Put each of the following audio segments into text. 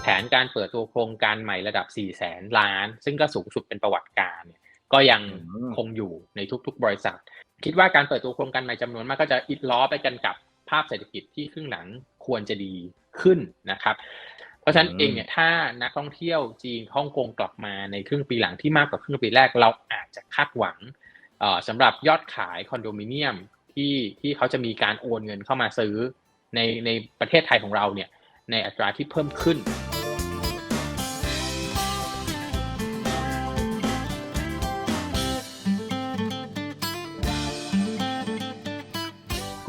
แผนการเปิดตัวโครงการใหม่ระดับ 4 0 0แสนล้าน ซึ่งก็สูงสุดเป็นประวัติการเนี่ยก็ยังอืมคงอยู่ในทุกๆ บริษัท คิดว่าการเปิดตัวโครงการใหม่จำนวนมากก็จะอิดล้อไปกันกับภาพเศรษฐกิจที่ครึ่งหลังควรจะดีขึ้นนะครับ เพราะฉะนั้นอืมเองเนี่ยถ้านักท่องเที่ยวจีนฮ่องกงกลับมาในครึ่งปีหลังที่มากกว่าครึ่งปีแรกเราอาจจะคาดหวังเอ่อสำหรับยอดขายคอนโดมิเนียมที่ที่เขาจะมีการโอนเงินเข้ามาซื้อในในประเทศไทยของเราเนี่ยในอัตราที่เพิ่มขึ้น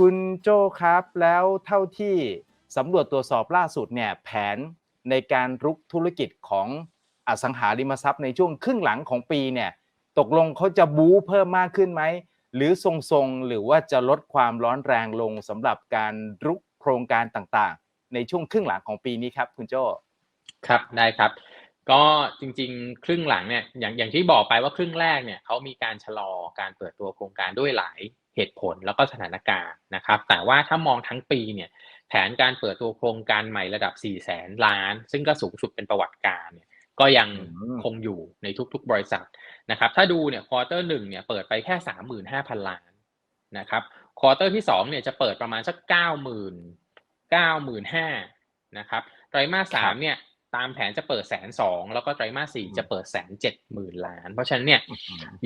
คุณโจ้ครับแล้วเท่าที่สำรวจตรวจสอบล่าสุดเนี่ยแผนในการรุกธุรกิจของอสังหาริมทรัพย์ในช่วงครึ่งหลังของปีเนี่ยตกลงเขาจะบู๊เพิ่มมากขึ้นไหม หรือทรงๆ หรือว่าจะลดความร้อนแรงลงสำหรับการรุกโครงการต่างๆ ในช่วงครึ่งหลังของปีนี้ครับ คุณโจ้ครับได้ครับ ก็จริงๆ ครึ่งหลังเนี่ยอย่างอย่างที่บอกไปว่าครึ่งแรกเนี่ยเขามีการชะลอการเปิดตัวโครงการด้วยหลายเหตุผลแล้วก็สถานการณ์นะครับ แต่ว่าถ้ามองทั้งปีเนี่ยแผนการเปิดตัวโครงการใหม่ระดับ 4 0 0แสนล้าน ซึ่งก็สูงสุดเป็นประวัติการเนี่ยก็ยังอืมคงอยู่ในทุกๆ บริษัทนะครับ ถ้าดูเนี่ยควอเตอร์หนึ่งเนี่ยเปิดไปแค่ 35,000 ล้านนะครับควอเตอร์ที่สองเนี่ยจะเปิดประมาณสัก 90,000 95,000นะครับไตรมาสสามเนี่ย ตามแผนจะเปิดแสนสองแล้วก็ไตรมาสสี่จะเปิดแสนเจ็ดหมื่นล้าน เพราะฉะนั้นเนี่ย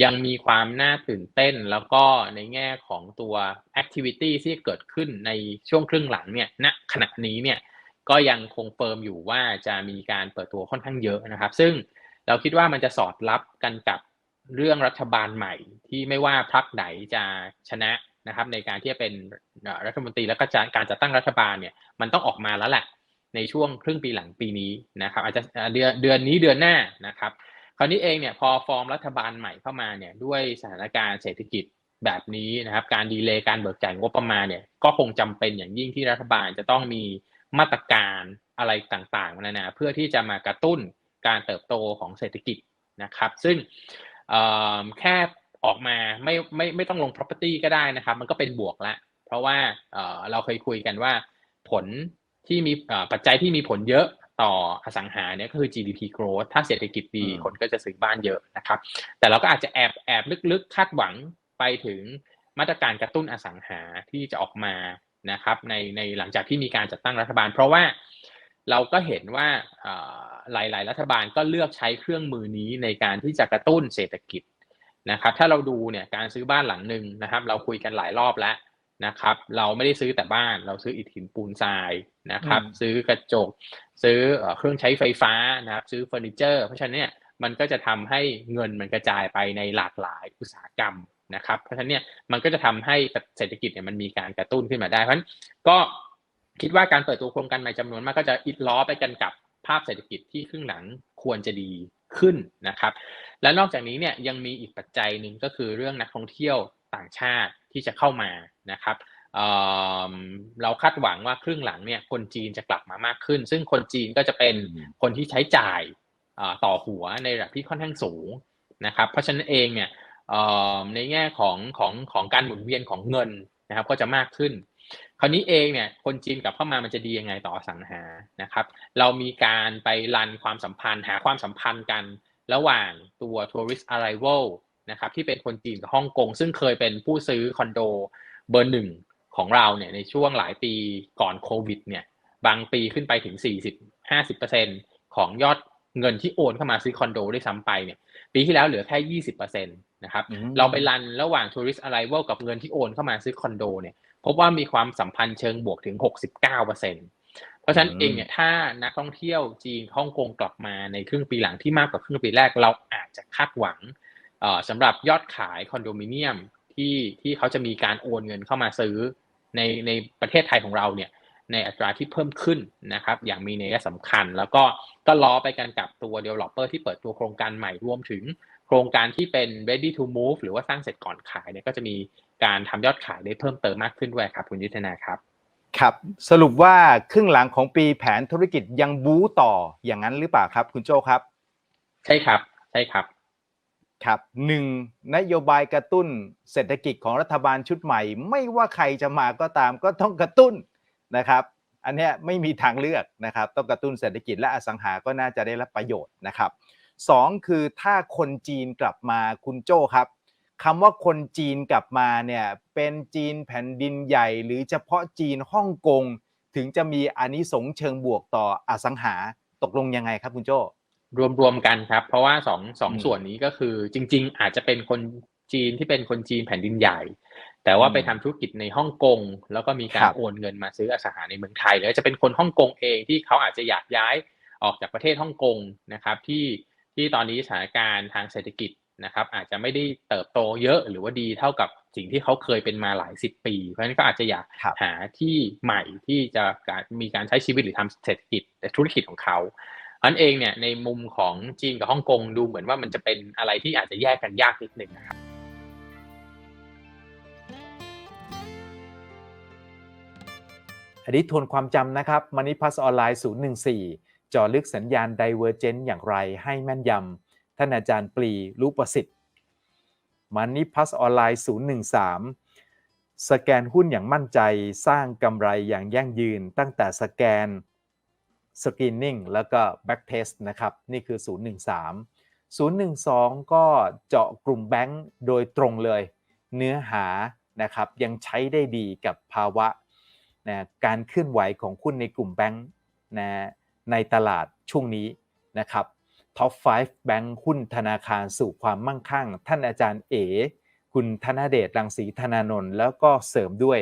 ยังมีความน่าตื่นเต้นแล้วก็ในแง่ของตัว activity ที่เกิดขึ้นในช่วงครึ่งหลังเนี่ยณขณะนี้เนี่ยก็ยังคงเฟิร์มอยู่ว่าจะมีการเปิดตัวค่อนข้างเยอะนะครับ ซึ่งเราคิดว่ามันจะสอดรับกันกับเรื่องรัฐบาลใหม่ที่ไม่ว่าพรรคไหนจะชนะนะครับในการที่จะเป็นเอ่อรัฐมนตรีและก็จะการจัดตั้งรัฐบาลเนี่ยมันต้องออกมาแล้วแหละ ในช่วงครึ่งปีหลังปีนี้นะครับอาจจะเดือนเดือนนี้เดือนหน้านะครับคราวนี้เองเนี่ยพอฟอร์มรัฐบาลใหม่เข้ามาเนี่ยด้วยสถานการณ์เศรษฐกิจแบบนี้นะครับการดีเลย์การเบิกจ่ายงบประมาณเนี่ยก็คงจำเป็นอย่างยิ่งที่รัฐบาลจะต้องมีมาตรการอะไรต่างๆนานาเพื่อที่จะมากระตุ้นการเติบโตของเศรษฐกิจนะครับ ซึ่งแค่ออกมาไม่ไม่ไม่ต้องลง property ก็ได้นะครับ มันก็เป็นบวกล้วเพราะว่าเราเคยคุยกันว่าผล ที่มีเอ่อปัจจัยที่มีผลเยอะต่ออสังหาเนี่ยก็คือ GDP growth ถ้าเศรษฐกิจดีอืมคนก็จะซื้อบ้านเยอะนะครับ แต่เราก็อาจจะแอบแอบลึกๆ คาดหวังไปถึงมาตรการกระตุ้นอสังหาที่จะออกมานะครับในในหลังจากที่มีการจัดตั้งรัฐบาล เพราะว่าเราก็เห็นว่าเอ่อหลาย ๆ รัฐบาลก็เลือกใช้เครื่องมือนี้ในการที่จะกระตุ้นเศรษฐกิจนะครับ ถ้าเราดูเนี่ยการซื้อบ้านหลังหนึ่งนะครับ เราคุยกันหลายรอบแล้ว นะครับ เราไม่ได้ซื้อแต่บ้านเราซื้ออิฐหินปูนทรายนะครับอืมซื้อกระจก ซื้อเอ่อเครื่องใช้ไฟฟ้านะครับ ซื้อเฟอร์นิเจอร์ เพราะฉะนั้นเนี่ยมันก็จะทำให้เงินมันกระจายไปในหลากหลายอุตสาหกรรมนะครับ เพราะฉะนั้นเนี่ยมันก็จะทำให้เศรษฐกิจเนี่ยมันมีการกระตุ้นขึ้นมาได้ เพราะฉะนั้นก็คิดว่าการเปิดตัวโครงการใหม่จำนวนมากก็จะอิดล้อไปกันกับภาพเศรษฐกิจที่ครึ่งหลังควรจะดีขึ้นนะครับ และนอกจากนี้เนี่ยยังมีอีกปัจจัยหนึ่งก็คือเรื่องนักท่องเที่ยว ต่างชาติที่จะเข้ามานะครับเอ่อเราคาดหวังว่าครึ่งหลังเนี่ยคนจีนจะกลับมามากขึ้น ซึ่งคนจีนก็จะเป็นคนที่ใช้จ่ายเอ่อต่อหัวในระดับที่ค่อนข้างสูงนะครับ เพราะฉะนั้นเองเนี่ยเอ่อในแง่ของของของการหมุนเวียนของเงินนะครับก็จะมากขึ้น คราวนี้เองเนี่ยคนจีนกลับเข้ามามันจะดียังไงต่ออสังหานะครับ เรามีการไปรันความสัมพันธ์ หาความสัมพันธ์กันระหว่างตัว tourist arrival นะครับที่เป็นคนจีนกับฮ่องกงซึ่งเคยเป็นผู้ซื้อคอนโดเบอร์หนึ่งของเราเนี่ยในช่วงหลายปีก่อนโควิดเนี่ยบางปีขึ้นไปถึง 40-50%ของยอดเงินที่โอนเข้ามาซื้อคอนโดได้วยซ้ำไปเนี่ยปีที่แล้วเหลือแค่ 20%นะครับอืมเราไปรันระหว่าง tourist arrival กับเงินที่โอนเข้ามาซื้อคอนโดเนี่ยพบว่ามีความสัมพันธ์เชิงบวกถึง 69%เพราะฉะนั้นอืมเองเนี่ยถ้านักท่องเที่ยวจีนฮ่องกงกลับมาในครึ่งปีหลังที่มากกว่าครึ่งปีแรกเราอาจจะคาดหวังเอ่อ สำหรับยอดขายคอนโดมิเนียมที่ที่เขาจะมีการโอนเงินเข้ามาซื้อในในประเทศไทยของเราเนี่ยในอัตราที่เพิ่มขึ้นนะครับอย่างมีนัยสำคัญ แล้วก็ก็ล้อไปกันกับตัว developer ที่เปิดตัวโครงการใหม่รวมถึงโครงการที่เป็น ready to move หรือว่าสร้างเสร็จก่อนขายเนี่ยก็จะมีการทำยอดขายได้เพิ่มเติมมากขึ้นด้วยครับคุณยุทธนาครับครับ สรุปว่าครึ่งหลังของปีแผนธุรกิจยังบู๊ต่ออย่างนั้นหรือเปล่าครับ คุณโจครับ ใช่ครับใช่ครับ ครับหนึ่งนโยบายกระตุ้นเศรษฐกิจของรัฐบาลชุดใหม่ ไม่ว่าใครจะมาก็ตามก็ต้องกระตุ้นนะครับ อันนี้ไม่มีทางเลือกนะครับ ต้องกระตุ้นเศรษฐกิจและอสังหาก็น่าจะได้รับประโยชน์นะครับสองคือถ้าคนจีนกลับมาคุณโจ้ครับคำว่าคนจีนกลับมาเนี่ยเป็นจีนแผ่นดินใหญ่ หรือเฉพาะจีนฮ่องกงถึงจะมีอานิสงส์เชิงบวกต่ออสังหาตกลงยังไงครับคุณโจ้ รวมๆกันครับ เพราะว่าสองสองอืมส่วนนี้ก็คือ จริง ๆ อาจจะเป็นคนจีนที่เป็นคนจีนแผ่นดินใหญ่ แต่ว่าอืมไปทำธุรกิจในฮ่องกง แล้วก็มีกาครัรบโอนเงินมาซื้ออสังหาในเมืองไทย หรือจะเป็นคนฮ่องกงเองที่เขาอาจจะอยากย้ายออกจากประเทศฮ่องกงนะครับที่ที่ตอนนี้สถานการณ์ทางเศรษฐกิจนะครับ อาจจะไม่ได้เติบโตเยอะหรือว่าดีเท่ากับสิ่งที่เขาเคยเป็นมาหลายสิบปี เพราะฉะนั้นก็อาจจะอยากครับหาที่ใหม่ที่จะการมีการใช้ชีวิตหรือทำเศรษฐกิจแต่ธุรกิจของเขา อันเองเนี่ยในมุมของจีนกับฮ่องกงดูเหมือนว่ามันจะเป็นอะไรที่อาจจะแยกกันยากนิดหนึ่งนะครับอันนี้ทวนความจำนะครับ Money Plus ออนไลน์014จอลึกสัญญาณ Divergent อย่างไรให้แม่นยำท่านอาจารย์ปลีรู้ประสิทธิ์ Money Plus ออนไลน์013 สแกนหุ้นอย่างมั่นใจสร้างกำไรอย่างยั่งยืน ตั้งแต่สแกน Screening แล้วก็ Backtest นะครับ นี่คือ 013 012 ก็เจาะกลุ่มแบงก์โดยตรงเลย เนื้อหานะครับยังใช้ได้ดีกับภาวะนะการเคลื่อนไหวของหุ้นในกลุ่มแบงค์นะในตลาดช่วงนี้นะครับท็อป 5 แบงค์หุ้นธนาคารสู่ความมั่งคั่ง ท่านอาจารย์เอ คุณธนเดชรังสีธนานนท์แล้วก็เสริมด้วย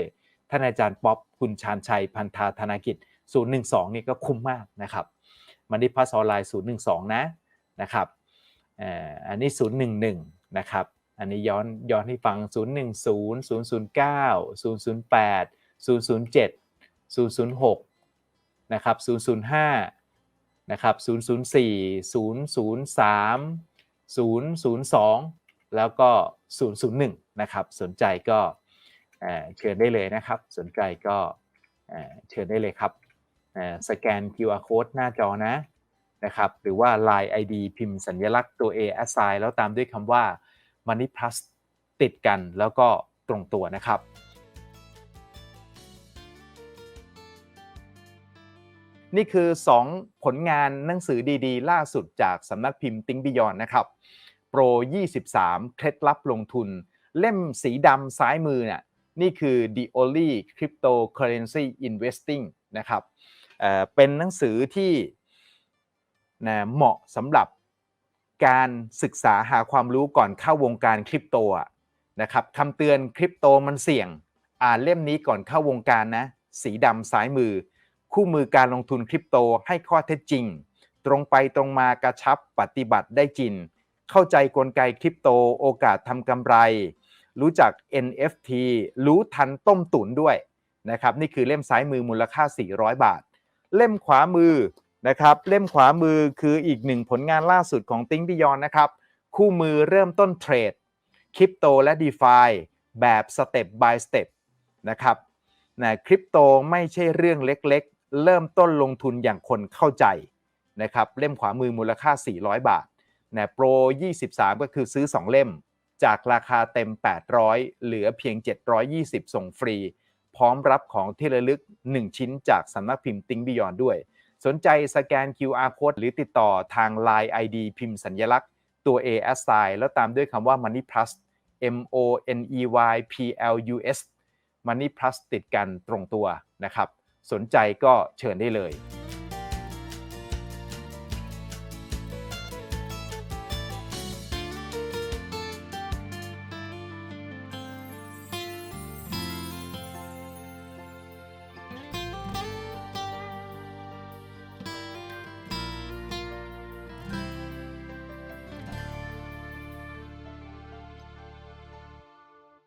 ท่านอาจารย์ป๊อป คุณชาญชัยพันธาธนกิจ 012 นี่ก็คุ้มมากนะครับมันนี่พัสออนไลน์012 นะนะครับอันนี้ 011 นะครับอันนี้ย้อนย้อนให้ฟัง 010 009 008 007 006 นะครับ 005 นะครับ 004 003 002 แล้วก็ 001 นะครับ สนใจก็เชิญได้เลยนะครับ สนใจก็เชิญได้เลยครับ สแกน QR code หน้าจอนะนะครับหรือว่า Line ID พิมพ์สัญลักษณ์ตัว A assign แล้วตามด้วยคำว่า Money Plus ติดกันแล้วก็ตรงตัวนะครับ นี่คือ 2 ผลงานหนังสือดีๆ ล่าสุดจากสำนักพิมพ์ติ้งบิยอนนะครับโปร 23 เคล็ดลับลงทุน เล่มสีดำซ้ายมือเนี่ยนี่คือ The Only Cryptocurrency Investing นะครับ เป็นหนังสือที่นะเหมาะสำหรับการศึกษาหาความรู้ก่อนเข้าวงการคริปโตนะครับคำเตือนคริปโตมันเสี่ยง อ่านเล่มนี้ก่อนเข้าวงการนะ สีดำซ้ายมือ คู่มือการลงทุนคริปโตให้ข้อเท็จจริง ตรงไปตรงมากระชับปฏิบัติได้จริง เข้าใจกลไกคริปโตโอกาสทำกำไร รู้จัก NFT รู้ทันต้มตุ๋นด้วยนะครับนี่คือเล่มซ้ายมือมูลค่า 400 บาท เล่มขวามือนะครับเล่มขวามือคืออีกหนึ่งผลงานล่าสุดของติ้งบิยอนนะครับ คู่มือเริ่มต้นเทรดคริปโตและ d e f i แบบสเต็ป by สเต็ปนะครับนะคริปโตไม่ใช่เรื่องเล็กๆ เริ่มต้นลงทุนอย่างคนเข้าใจนะครับเล่มขวามือมูลค่า 400 บาทนะโปร 23 ก็คือซื้อ 2 เล่ม จากราคาเต็ม 800 เหลือเพียง 720 ส่งฟรี พร้อมรับของที่ระลึก 1 ชิ้นจากสำนักพิมพ์ติ้งบิยอนด้วย สนใจสแกน QR code หรือติดต่อทาง Line ID พิมพ์สัญลักษณ์ตัว A S I แล้วตามด้วยคำว่า Money Plus M O N E Y P L U S Money Plus ติดกันตรงตัวนะครับ สนใจก็เชิญได้เลย